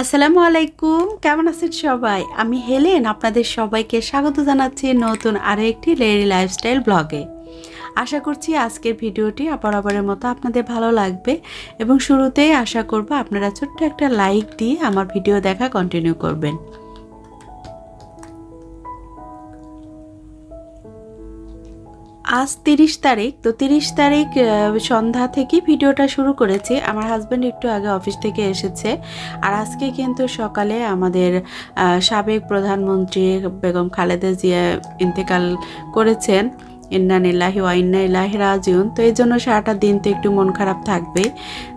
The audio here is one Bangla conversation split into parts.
আসসালামু আলাইকুম, কেমন আছেন সবাই? আমি হেলেন, আপনাদের সবাইকে স্বাগত জানাচ্ছি নতুন আরও একটি লেডি লাইফস্টাইল ব্লগে আশা করছি আজকের ভিডিওটি বরাবরের মতো আপনাদের ভালো লাগবে এবং শুরুতেই আশা করব আপনারা ছোট্ট একটা লাইক দিয়ে আমার ভিডিও দেখা কন্টিনিউ করবেন। আজ তিরিশ তারিখ, তো তিরিশ তারিখ সন্ধ্যা থেকে ভিডিওটা শুরু করেছি। আমার হাজব্যান্ড একটু আগে অফিস থেকে এসেছে। আর আজকে কিন্তু সকালে আমাদের সাবেক প্রধানমন্ত্রী বেগম খালেদা জিয়া ইন্তেকাল করেছেন। ইন্নান ইন্নানিল্লাহি ওয়া ইন্না ইলাহি রাজিউন। তো এই জন্য সারাটা দিন তো একটু মন খারাপ থাকবে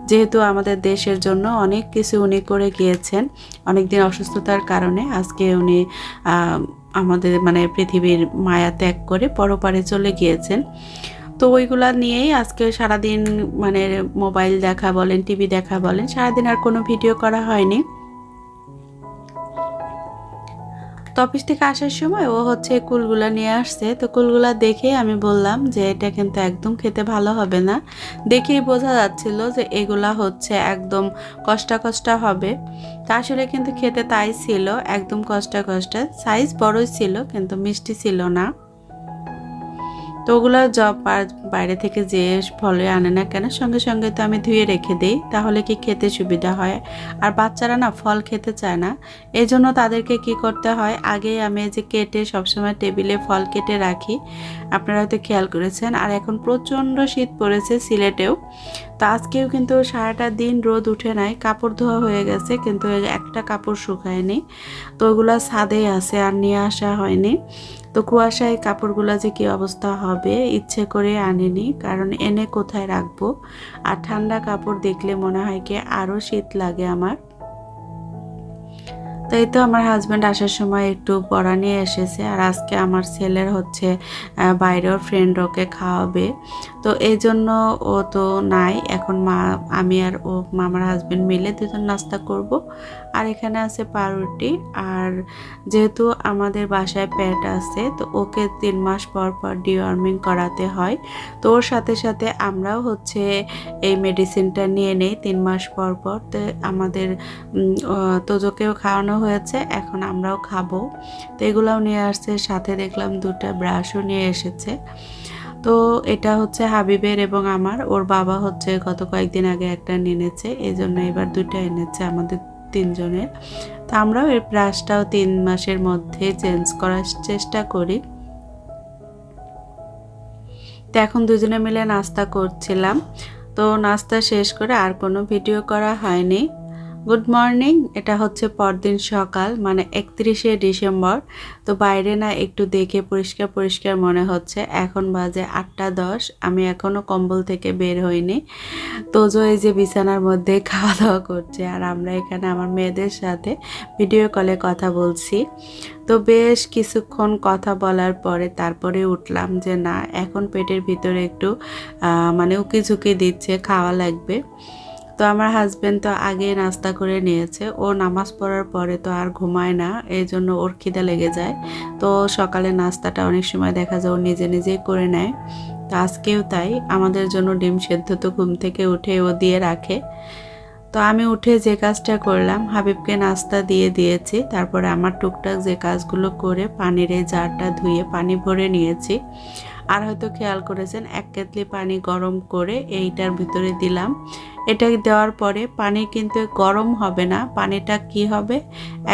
যেহেতু আমাদের দেশের জন্য অনেক কিছু উনি করে গিয়েছেন। অনেক দিন অসুস্থতার কারণে আজকে উনি আমাদের মানে পৃথিবীর মায়া ত্যাগ করে পরপারে চলে গিয়েছেন। তো ওইগুলা নিয়েই আজকে সারাদিন মানে মোবাইল দেখা বলেন, টিভি দেখা বলেন, সারাদিন আর কোনো ভিডিও করা হয়নি। তো অফিস থেকে আসার সময় ও হচ্ছে কুলগুলা নিয়ে আসছে। তো কুলগুলা দেখে আমি বললাম যে, এটা কিন্তু একদম খেতে ভালো হবে না। দেখেই বোঝা যাচ্ছিল যে, এগুলা হচ্ছে একদম কষ্টা কষ্টা হবে। তা আসলে কিন্তু খেতে তাই ছিল, একদম কষ্টা কষ্টা। সাইজ বড়ই ছিল, কিন্তু মিষ্টি ছিল না। তো ওগুলো জব বাইরে থেকে যে ফলে আনে না কেন, সঙ্গে সঙ্গে তো আমি ধুয়ে রেখে দিই, তাহলে কি খেতে সুবিধা হয়? আর বাচ্চারা না ফল খেতে চায় না। এই জন্য তাদেরকে কি করতে হয়? আগে আমি যে কেটে সবসময় টেবিলে ফল কেটে রাখি। আপনারা হয়তো খেয়াল করেছেন, আর এখন প্রচণ্ড শীত পড়েছে সিলেটেও। তো আজকেও কিন্তু সারাটা দিন রোদ উঠে নাই, কাপড় ধোয়া হয়ে গেছে, কিন্তু একটা কাপড় শুকায়নি। তো ওগুলো ছাদে আছে, আর নিয়ে আসা হয়নি। তো কুয়াশায় কাপড়গুলো যে কী অবস্থা হবে, ইচ্ছে করে আনিনি, কারণ এনে কোথায় রাখব? আর ঠান্ডা কাপড় দেখলে মনে হয় কি আরও শীত লাগে আমার। তাই তো আমার হাজব্যান্ড আসার সময় একটু পড়া নিয়ে এসেছে। আর আজকে আমার ছেলের হচ্ছে বাইরেও ফ্রেন্ড ওকে খাওয়াবে। তো এই জন্য ও তো নাই। এখন মা, আমি আর ও, মামার হাজব্যান্ড মিলে দুজন নাস্তা করব। আর এখানে আছে পাউরুটি। আর যেহেতু আমাদের বাসায় প্যাট আছে, তো ওকে তিন মাস পর পর ডিওয়ার্মিং করাতে হয়। তো ওর সাথে সাথে আমরাও হচ্ছে এই মেডিসিনটা নিয়ে নেই তিন মাস পর পর। তো আমাদের তোজোকেও খাওয়ানো হয়েছে, এখন আমরাও খাব। তো এগুলাও নিয়ে আসছে, সাথে দেখলাম দুটো ব্রাশও নিয়ে এসেছে। তো এটা হচ্ছে হাবিবের এবং আমার। ওর বাবা হচ্ছে গত কয়েকদিন আগে একটা এনেছে এই জন্য এবার দুটো এনেছে আমাদের তিনজনের। তো আমরাও এর ব্রাশটাও তিন মাসের মধ্যে চেঞ্জ করার চেষ্টা করি। তো এখন দুজনে মিলে নাস্তা করছিলাম। তো নাস্তা শেষ করে আর কোনো ভিডিও করা হয়নি। গুড মর্নিং, এটা হচ্ছে পরদিন সকাল মানে একত্রিশে ডিসেম্বর। তো বাইরে না একটু দেখে পরিষ্কার পরিষ্কার মনে হচ্ছে। এখন বাজে আটটা দশ, আমি এখনও কম্বল থেকে বের হইনি। তোজো এই যে বিছানার মধ্যে খাওয়া দাওয়া করছে, আর আমরা এখানে আমার মেয়েদের সাথে ভিডিও কলে কথা বলছি। তো বেশ কিছুক্ষণ কথা বলার পরে তারপরে উঠলাম যে না, এখন পেটের ভিতরে একটু মানে উকি ঝুঁকি দিচ্ছে, খাওয়া লাগবে। তো আমার হাজবেন্ড তো আগে নাস্তা করে নিয়েছে। ও নামাজ পড়ার পরে তো আর ঘুমায় না, এই জন্য ওর খিদা লেগে যায়। তো সকালে নাস্তাটা অনেক সময় দেখা যায় ও নিজে নিজেই করে নেয়। তো আজকেও তাই, আমাদের জন্য ডিম সেদ্ধ তো ঘুম থেকে উঠে ও দিয়ে রাখে। তো আমি উঠে যে কাজটা করলাম, হাবিবকে নাস্তা দিয়ে দিয়েছি। তারপরে আমার টুকটাক যে কাজগুলো করে পানির এই জারটা ধুয়ে পানি ভরে নিয়েছি। আর হয়তো খেয়াল করেছেন, এক কেতলি পানি গরম করে এইটার ভিতরে দিলাম। এটা দেওয়ার পরে পানি কিন্তু গরম হবে না। পানিটা কি হবে?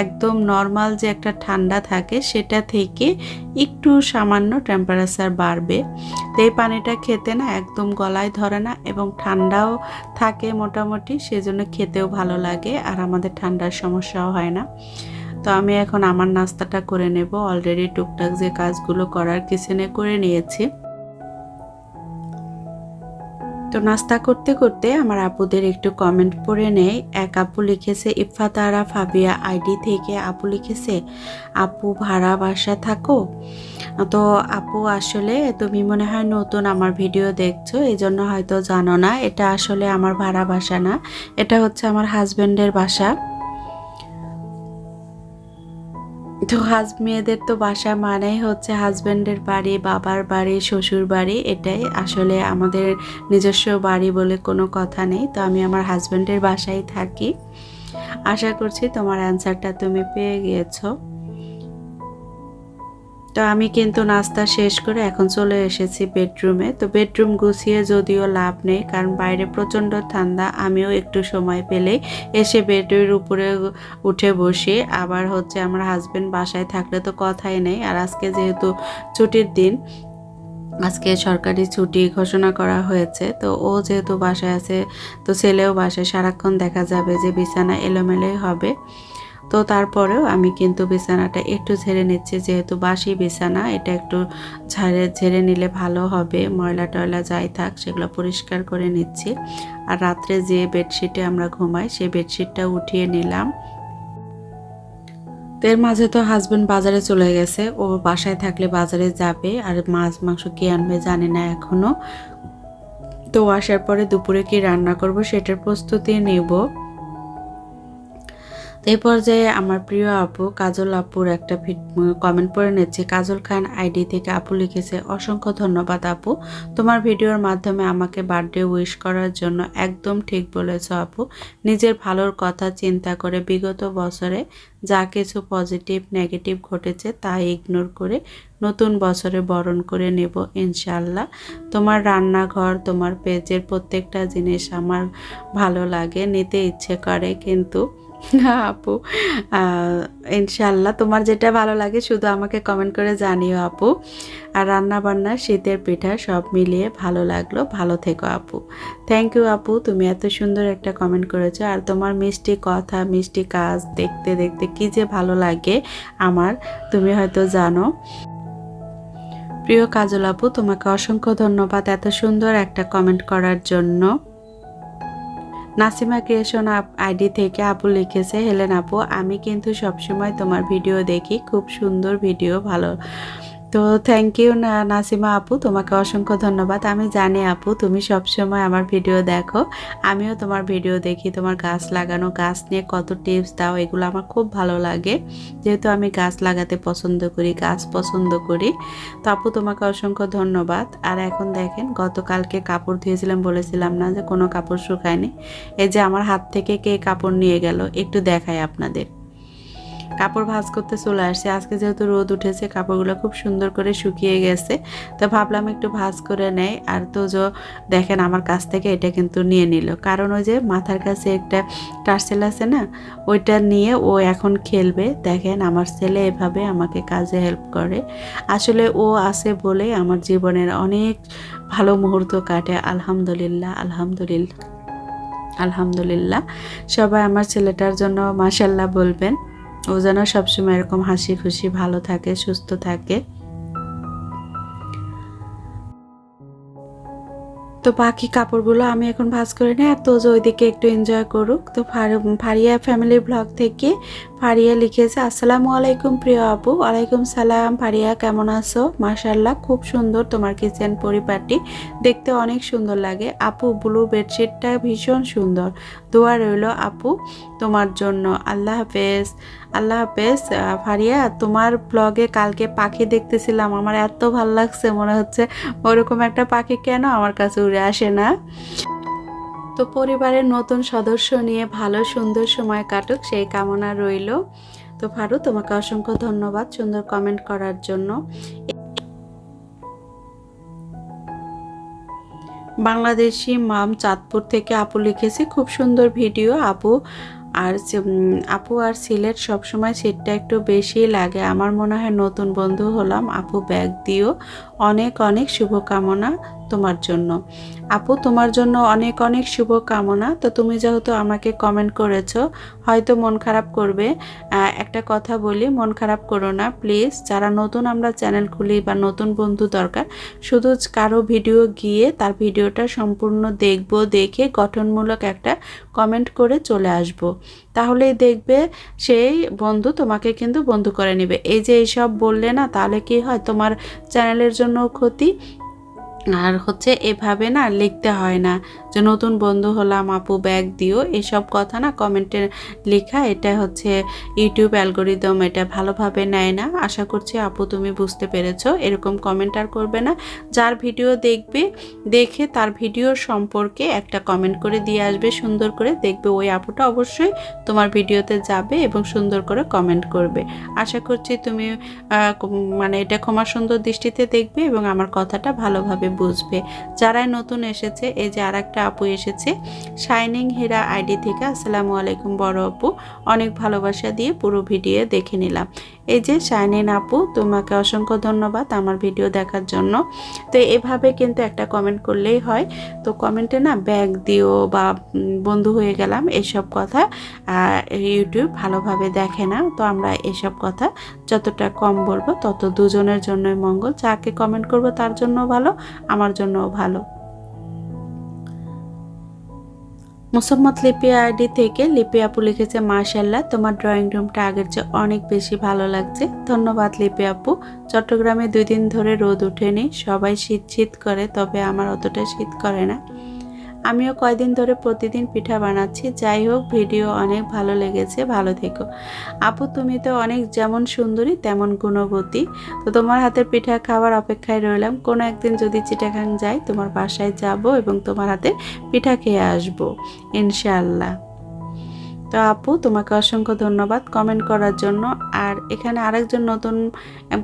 একদম নর্মাল যে একটা ঠান্ডা থাকে, সেটা থেকে একটু সামান্য টেম্পারেচার বাড়বে। তো এই পানিটা খেতে না একদম গলায় ধরে না এবং ঠান্ডাও থাকে মোটামুটি, সেজন্য খেতেও ভালো লাগে আর আমাদের ঠান্ডার সমস্যাও হয় না। তো আমি এখন আমার নাস্তাটা করে নেব। অলরেডি টুকটাক যে কাজগুলো করার কিচেনে করে নিয়েছি। তো নাস্তা করতে করতে আমার আপুদের একটু কমেন্ট পড়ে নেই এক আপু লিখেছে, ইফাতারা ফাবিয়া আইডি থেকে আপু লিখেছে, আপু ভাড়া বাসা থাকো? তো আপু আসলে, তুমি মনে হয় নতুন আমার ভিডিও দেখছ এই জন্য হয়তো জানো না, এটা আসলে আমার ভাড়া বাসা না, এটা হচ্ছে আমার হাজব্যান্ডের বাসা। তো হাজ মেয়েদের তো বাসা মানেই হচ্ছে হাজব্যান্ডের বাড়ি, বাবার বাড়ি, শ্বশুর বাড়ি, এটাই আসলে আমাদের নিজস্ব বাড়ি বলে কোনো কথা নেই। তো আমি আমার হাজব্যান্ডের বাসায় থাকি। আশা করছি তোমার অ্যান্সারটা তুমি পেয়ে গিয়েছো। তো আমি কিন্তু নাস্তা শেষ করে এখন চলে এসেছি বেডরুমে। তো বেডরুম গুছিয়ে যদিও লাভ নেই, কারণ বাইরে প্রচণ্ড ঠান্ডা, আমিও একটু সময় পেলেই এসে বেডের উপরে উঠে বসি। আবার হচ্ছে আমার হাজব্যান্ড বাসায় থাকলে তো কথাই নেই, আর আজকে যেহেতু ছুটির দিন, আজকে সরকারি ছুটি ঘোষণা করা হয়েছে। তো ও যেহেতু বাসায় আছে, তো ছেলেও বাসায়, সারাক্ষণ দেখা যাবে যে বিছানা এলোমেলোই হবে। তো তারপরেও আমি কিন্তু বিছানাটা একটু ঝেড়ে নিচ্ছি, যেহেতু বাসি বিছানা, এটা একটু ঝাড়ে, ঝেড়ে নিলে ভালো হবে। ময়লা টয়লা যাই থাক, সেগুলো পরিষ্কার করে নিচ্ছি। আর রাত্রে যে বেডশিটে আমরা ঘুমাই, সেই বেডশিটটা উঠিয়ে নিলাম। তো এর মাঝে তো হাজব্যান্ড বাজারে চলে গেছে, ও বাসায় থাকলে বাজারে যাবে। আর মাছ, মাংস কে আনবে জানি না এখনও তো আসার পরে দুপুরে কি রান্না করব, সেটার প্রস্তুতি নেব। তো এই পর্যায়ে আমার প্রিয় আপু কাজল আপুর একটা কমেন্ট পড়ে নিচ্ছে, কাজল খান আইডি থেকে আপু লিখেছে, অসংখ্য ধন্যবাদ আপু। তোমার ভিডিওর মাধ্যমে আমাকে বার্থডে উইশ করার জন্য একদম ঠিক বলেছ আপু। নিজের ভালোর কথা চিন্তা করে বিগত বছরে যা কিছু পজিটিভ নেগেটিভ ঘটেছে তা ইগনোর করে নতুন বছরে বরণ করে নেব ইনশাল্লাহ তোমার রান্নাঘর, তোমার পেজের প্রত্যেকটা জিনিস আমার ভালো লাগে, নিতে ইচ্ছে করে, কিন্তু আপু। ইনশাল্লাহ তোমার যেটা ভালো লাগে শুধু আমাকে কমেন্ট করে জানিও আপু। আর রান্না বান্না শীতের পিঠা সব মিলিয়ে ভালো লাগল। ভালো থেকো আপু। থ্যাংক ইউ আপু, তুমি এত সুন্দর একটা কমেন্ট করেছ। আর তোমার মিষ্টি কথা, মিষ্টি কাজ দেখতে দেখতে কি যে ভালো লাগে আমার, তুমি হয়তো জানো। প্রিয় কাজল আপু, তোমাকে অসংখ্য ধন্যবাদ এত সুন্দর একটা কমেন্ট করার জন্য। নাসিমা ক্রিয়েশন আইডি থেকে আপু লিখেছে, হেলেন আপু, আমি কিন্তু সবসময় তোমার ভিডিও দেখি। খুব সুন্দর ভিডিও, ভালো তো থ্যাংক ইউ না, নাসিমা আপু, তোমাকে অসংখ্য ধন্যবাদ। আমি জানি আপু, তুমি সবসময় আমার ভিডিও দেখো। আমিও তোমার ভিডিও দেখি, তোমার গাছ লাগানো, গাছ নিয়ে কত টিপস দাও, এগুলো আমার খুব ভালো লাগে। যেহেতু আমি গাছ লাগাতে পছন্দ করি, গাছ পছন্দ করি। তো আপু, তোমাকে অসংখ্য ধন্যবাদ। আর এখন দেখেন, গতকালকে কাপড় ধুয়েছিলাম, বলেছিলাম না যে কোনো কাপড় শুকায়নি। এই যে আমার হাত থেকে কে কাপড় নিয়ে গেল, একটু দেখায় আপনাদের। কাপড় ভাজ করতে চলে আসছে। আজকে যেহেতু রোদ উঠেছে, কাপড়গুলো খুব সুন্দর করে শুকিয়ে গেছে। তো ভাবলাম একটু ভাজ করে নেয় আর তো যে দেখেন আমার কাছ থেকে এটা কিন্তু নিয়ে নিল। কারণ ওই যে মাথার কাছে একটা টার্সেল আছে না, ওইটা নিয়ে ও এখন খেলবে। দেখেন আমার ছেলে এভাবে আমাকে কাজে হেল্প করে। আসলে ও আছে বলে আমার জীবনের অনেক ভালো মুহূর্ত কাটে। আলহামদুলিল্লাহ আলহামদুলিল্লাহ আলহামদুলিল্লাহ। সবাই আমার ছেলেটার জন্য মাসাল্লাহ বলবেন। ও যেন সবসময় এরকম হাসি খুশি, ভালো থাকে, সুস্থ থাকে। তো বাকি কাপড়গুলো আমি এখন ভাজ করে নিই আর তো যে ওইদিকে একটু এনজয় করুক। তো ফারিয়া ফ্যামিলি ব্লগ থেকে ফারিয়া লিখেছে, আসসালামু আলাইকুম প্রিয় আপু। ওয়ালাইকুম সালাম। ফারিয়া, কেমন আছো? মাশাল্লাহ খুব সুন্দর তোমার কিচেন পরিপাটি। দেখতে অনেক সুন্দর লাগে। আপু, ব্লু বেডশিটটা ভীষণ সুন্দর। দোয়া রইল আপু তোমার জন্য। আল্লাহ হাফেজ। আল্লাহ হাফেজ। ফারিয়া, তোমার ব্লগে কালকে পাখি দেখতেছিলাম। আমার এত ভালো লাগছে, মনে হচ্ছে ওরকম একটা পাখি কেন আমার কাছে উড়ে আসে না? তো পরিবারের নতুন সদস্য নিয়ে ভালো সুন্দর সময় কাটুক, সেই কামনা রইল। তো ফারু তোমাকে অসংখ্য ধন্যবাদ সুন্দর কমেন্ট করার জন্য। বাংলাদেশি মাম চাঁদপুর থেকে আপু লিখেছে, খুব সুন্দর ভিডিও আপু। আর আপু আর সিলেট সবসময় সিটটা একটু বেশি লাগে। আমার মনে হয় নতুন বন্ধু হলাম। আপু ব্যাগ দিও। অনেক অনেক শুভকামনা। তোমার জন্য। আপু, তোমার জন্য অনেক অনেক শুভ কামনা তো তুমি যেহেতু আমাকে কমেন্ট করেছ, হয়তো মন খারাপ করবে। একটা কথা বলি, মন খারাপ করো না প্লিজ যারা নতুন আমরা চ্যানেল খুলি বা নতুন বন্ধু দরকার, শুধু কারও ভিডিও গিয়ে তার ভিডিওটা সম্পূর্ণ দেখব, দেখে গঠনমূলক একটা কমেন্ট করে চলে আসব। তাহলেই দেখবে সেই বন্ধু তোমাকে কিন্তু বন্ধু করে নেবে। এই যে এইসব বললে না, তাহলে কি হয়? তোমার চ্যানেলের জন্য ক্ষতি। আর হচ্ছে এভাবে না লিখতে হয় না। যে নতুন বন্ধু হলাম, আপু ব্যাগ দিও, এসব কথা না কমেন্টে লেখা, এটা হচ্ছে ইউটিউব অ্যালগোরিদম এটা ভালোভাবে নেয় না। আশা করছি আপু তুমি বুঝতে পেরেছ, এরকম কমেন্ট আর করবে না। যার ভিডিও দেখবে, দেখে তার ভিডিওর সম্পর্কে একটা কমেন্ট করে দিয়ে আসবে, সুন্দর করে দেখবে ওই আপুটা অবশ্যই তোমার ভিডিওতে যাবে এবং সুন্দর করে কমেন্ট করবে। আশা করছি তুমি মানে এটা ক্ষমা সুন্দর দৃষ্টিতে দেখবে এবং আমার কথাটা ভালোভাবে বুঝবে। যারাই নতুন এসেছে, এই যে আর একটা আপু এসেছে। শাইনিং হেরা আইডি থেকে আসসালামু আলাইকুম বড় আপু। অনেক ভালোবাসা দিয়ে পুরো ভিডিও দেখে নিলাম। এই যে শাইনিন আপু, তোমাকে অসংখ্য ধন্যবাদ আমার ভিডিও দেখার জন্য। তো এভাবে কিন্তু একটা কমেন্ট করলেই হয়। তো কমেন্টে না ব্যাগ দিও বা বন্ধু হয়ে গেলাম এসব কথা। ইউটিউব ভালোভাবে দেখে না, তো আমরা এসব কথা যতটা কম বলব তত দুজনের জন্যই মঙ্গল। যাকে কমেন্ট করব তার জন্য ভালো, আমার জন্যও ভালো। মুসাম্মদ লিপি আইডি থেকে লিপি আপু লিখেছে মার্শাল্লাহ তোমার ড্রয়িং রুমটা আগের চেয়ে অনেক বেশি ভালো লাগছে। ধন্যবাদ লিপি আপু। চট্টগ্রামে দুই দিন ধরে রোদ ওঠেনি। সবাই শীত শীত করে, তবে আমার অতটা শীত করে না। আমিও কয়দিন ধরে প্রতিদিন পিঠা বানাচ্ছি। যাই হোক, ভিডিও অনেক ভালো লেগেছে। ভালো থেকো। আপু, তুমি তো অনেক যেমন সুন্দরী, তেমন গুণবতী। তো তোমার হাতের পিঠা খাওয়ার অপেক্ষায় রইলাম। কোনো একদিন যদি চিটাখাং যাই, তোমার বাসায় যাব এবং তোমার হাতে পিঠা খেয়ে আসব। ইনশাআল্লাহ। তো আপু, তোমাকে অসংখ্য ধন্যবাদ কমেন্ট করার জন্য। আর এখানে আরেকজন নতুন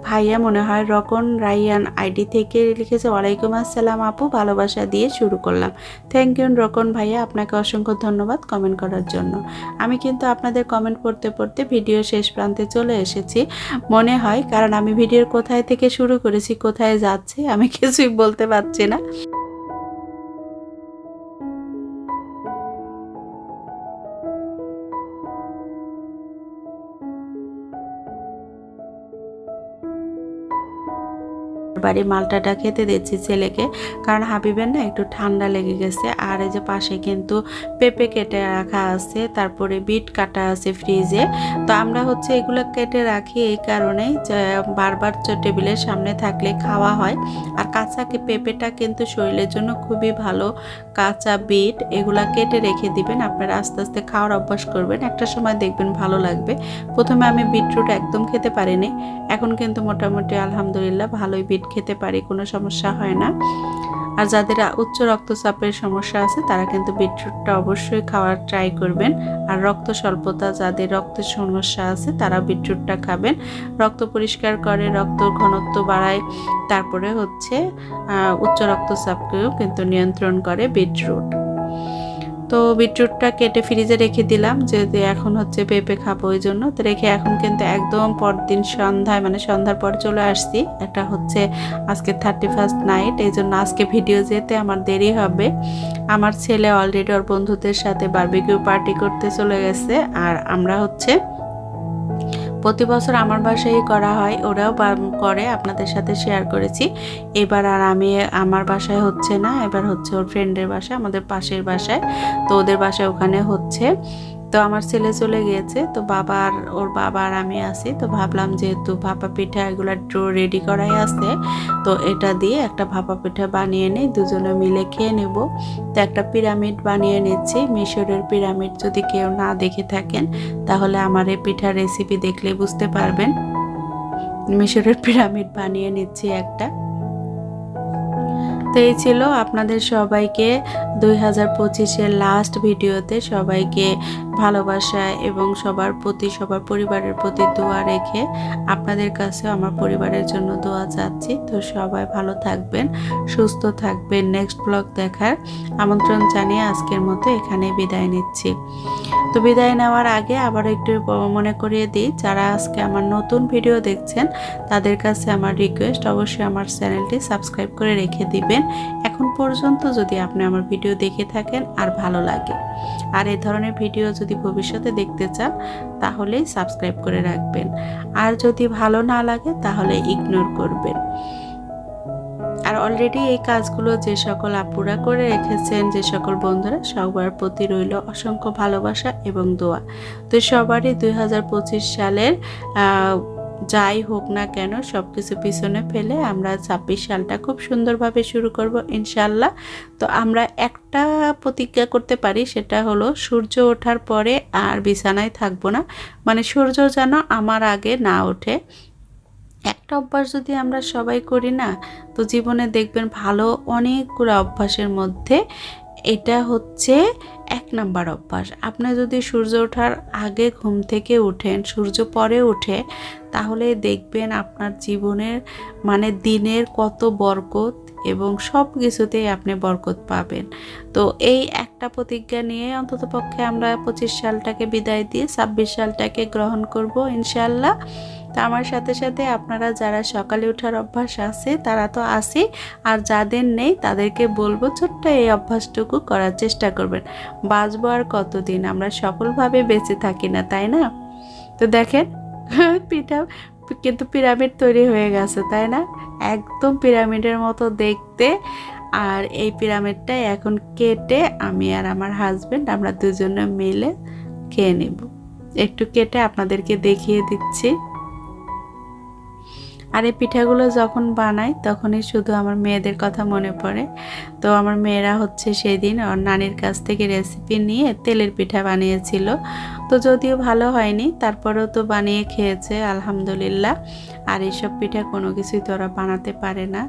ভাইয়া মনে হয় রকন রাইয়ান আইডি থেকে লিখেছে, ওয়ালাইকুম আসসালাম আপু, ভালোবাসা দিয়ে শুরু করলাম। থ্যাংক ইউ রকন ভাইয়া, আপনাকে অসংখ্য ধন্যবাদ কমেন্ট করার জন্য। আমি কিন্তু আপনাদের কমেন্ট পড়তে পড়তে ভিডিও শেষ প্রান্তে চলে এসেছি। মনে হয়, কারণ আমি ভিডিওর কোথায় থেকে শুরু করেছি, কোথায় যাচ্ছে, আমি কিছুই বলতে পারছি না। বাড়ি মালটাটা খেতে দিচ্ছি ছেলেকে। কারণ হাবিবের না একটু ঠান্ডা লেগে গেছে। আর এই যে পাশে কিন্তু পেঁপে কেটে রাখা আছে, তারপরে বিট কাটা আছে ফ্রিজে। তো আমরা হচ্ছে এগুলো কেটে রাখি এই কারণেই যে বারবার টেবিলের সামনে থাকলে খাওয়া হয়। আর কাঁচা পেঁপেটা কিন্তু শরীরের জন্য খুবই ভালো। কাঁচা বিট এগুলো কেটে রেখে দিবেন, আপনারা আস্তে আস্তে খাওয়ার অভ্যাস করবেন। একটা সময় দেখবেন ভালো লাগবে। প্রথমে আমি বিটরুট একদম খেতে পারিনি। এখন কিন্তু মোটামুটি আলহামদুলিল্লাহ ভালোই বিট খেতে পারি, কোনো সমস্যা হয় না। আর যাদের উচ্চ রক্তচাপের সমস্যা আছে, তারা কিন্তু বিটরুটটা অবশ্যই খাওয়ার ট্রাই করবেন। আর রক্ত স্বল্পতা, যাদের রক্তের সমস্যা আছে, তারা বিটরুটটা খাবেন। রক্ত পরিষ্কার করে, রক্ত ঘনত্ব বাড়ায়। তারপরে হচ্ছে উচ্চ রক্তচাপকেও কিন্তু নিয়ন্ত্রণ করে বিটরুট। তো বিটরুটটা কেটে ফ্রিজে রেখে দিলাম, যেহেতু এখন হচ্ছে পেঁপে খাব ওই জন্য। তো রেখে এখন কিন্তু একদম পরদিন সন্ধ্যায় মানে সন্ধ্যার পর চলে আসছি। এটা হচ্ছে আজকে থার্টি ফার্স্ট নাইট এই জন্য আজকে ভিডিও যেতে আমার দেরি হবে। আমার ছেলে অলরেডি ওর বন্ধুদের সাথে বার্বিকিউ পার্টি করতে চলে গেছে, আর আমরা হচ্ছে প্রতি বছর আমার বাসায় করা হয়। ওরাও করে, আপনাদের সাথে শেয়ার করেছি। এবার আর আমি, আমার বাসায় হচ্ছে না, এবার হচ্ছে ওর ফ্রেন্ডের বাসায়, আমাদের পাশের বাসায়। তো ওদের বাসায় ওখানে হচ্ছে। তো আমার ছেলে চলে গিয়েছে, তো বাবা আর ওর বাবা আর আমি আছি, তো ভাবলাম যেহেতু ভাপা পিঠা এগুলো ড্রো রেডি করাই আছে, তো এটা দিয়ে একটা ভাপা পিঠা বানিয়ে নিই, দুজনে মিলে খেয়ে নেব। তো একটা পিরামিড বানিয়ে নিচ্ছি, মিশরের পিরামিড যদি কেউ না দেখে থাকেন, তাহলে আমার এই পিঠার রেসিপি দেখলেই বুঝতে পারবেন। মিশরের পিরামিড বানিয়ে নিচ্ছি একটা। তো এই ছিল আপনাদের সবাইকে দুই হাজার পঁচিশের লাস্ট ভিডিওতে সবাইকে ভালোবাসা এবং সবার প্রতি, সবার পরিবারের প্রতি দোয়া রেখে আপনাদের কাছে আমার পরিবারের জন্য দোয়া চাচ্ছি। তো সবাই ভালো থাকবেন, সুস্থ থাকবেন। নেক্সট ব্লগ দেখার আমন্ত্রণ জানিয়ে আজকের মতো এখানে বিদায় নিচ্ছি। তো বিদায় নেওয়ার আগে আবার একটু মনে করিয়ে দিই, যারা আজকে আমার নতুন ভিডিও দেখছেন, তাদের কাছে আমার রিকোয়েস্ট অবশ্যই আমার চ্যানেলটি সাবস্ক্রাইব করে রেখে দিবেন। এখন পর্যন্ত যদি আপনি আমার ভিডিও দেখে থাকেন আর ভালো লাগে। আর এই ধরনের ভিডিও যদি ভবিষ্যতে দেখতে চান, তাহলেই সাবস্ক্রাইব করে রাখবেন। আর যদি ভালো না লাগে, তাহলে ইগনোর করবেন। আর অলরেডি এই কাজগুলো যে সকল আপুরা করে রেখেছেন, যে সকল বন্ধুরা, সবার প্রতি রইল অসংখ্য ভালোবাসা এবং দোয়া। তো সবারই দুই হাজার পঁচিশ সালের যাই হোক না কেন সব কিছু পিছনে ফেলে আমরা ছাব্বিশ সালটা খুব সুন্দরভাবে শুরু করব ইনশাল্লাহ তো আমরা একটা প্রতিজ্ঞা করতে পারি, সেটা হলো সূর্য ওঠার পরে আর বিছানায় থাকব না। মানে সূর্য যেন আমার আগে না ওঠে। একটা অভ্যাস যদি আমরা সবাই করি না, তো জীবনে দেখবেন ভালো অনেকগুলো অভ্যাসের মধ্যে এটা হচ্ছে এক নাম্বার অভ্যাস। আপনি যদি সূর্য ওঠার আগে ঘুম থেকে উঠেন, সূর্য পরে উঠে তাহলে দেখবেন আপনার জীবনের মানে দিনের কত বরকত এবং সব কিছুতেই আপনি বরকত পাবেন। তো এই একটা প্রতিজ্ঞা নিয়ে অন্তত পক্ষে আমরা পঁচিশ সালটাকে বিদায় দিয়ে ছাব্বিশ সালটাকে গ্রহণ করব ইনশাল্লাহ তা আমার সাথে সাথে আপনারা যারা সকালে ওঠার অভ্যাস আছে, তারা তো আছে আর যাদের নেই, তাদেরকে বলব ছোট্ট এই অভ্যাসটুকু করার চেষ্টা করবেন। বাঁচবো আর কতদিন? আমরা সফলভাবে বেঁচে থাকি না, তাই না? তো দেখেন পিঠা কিন্তু পিরামিড তৈরি হয়ে গেছে, তাই না? একদম পিরামিডের মতো দেখতে। আর এই পিরামিডটাই এখন কেটে আমি আর আমার হাজব্যান্ড আমরা দুজনে মিলে খেয়ে নেব। একটু কেটে আপনাদেরকে দেখিয়ে দিচ্ছি। আর এই পিঠাগুলো যখন বানাই, তখনই শুধু আমার মেয়েদের কথা মনে পড়ে। তো আমার মেয়েরা হচ্ছে সেদিন নানির কাছ থেকে রেসিপি নিয়ে তেলের পিঠা বানিয়েছিল। তো যদিও ভালো হয়নি, তারপরেও তো বানিয়ে খেয়েছে, আলহামদুলিল্লাহ। আর এইসব পিঠা কোনো কিছুই তো ওরা বানাতে পারে না।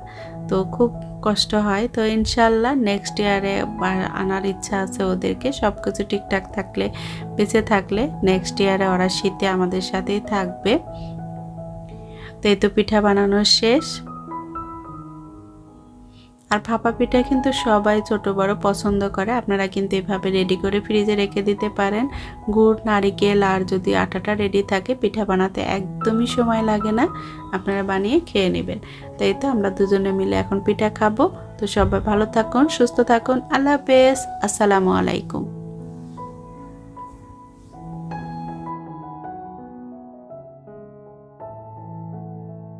তো খুব কষ্ট হয়। তো ইনশাল্লাহ নেক্সট ইয়ারে আনার ইচ্ছা আছে ওদেরকে। সব কিছু ঠিকঠাক থাকলে, বেঁচে থাকলে নেক্সট ইয়ারে ওরা শীতে আমাদের সাথেই থাকবে। তো এই তো পিঠা বানানো শেষ। আর ভাপা পিঠা কিন্তু সবাই ছোট বড় পছন্দ করে। আপনারা কিন্তু এভাবে রেডি করে ফ্রিজে রেখে দিতে পারেন। গুড়, নারিকেল আর যদি আটাটা রেডি থাকে, পিঠা বানাতে একদমই সময় লাগে না। আপনারা বানিয়ে খেয়ে নেবেন। তাই তো আমরা দুজনে মিলে এখন পিঠা খাব। তো সবাই ভালো থাকুন, সুস্থ থাকুন। আল্লাহ হাফেজ। আসসালামু আলাইকুম।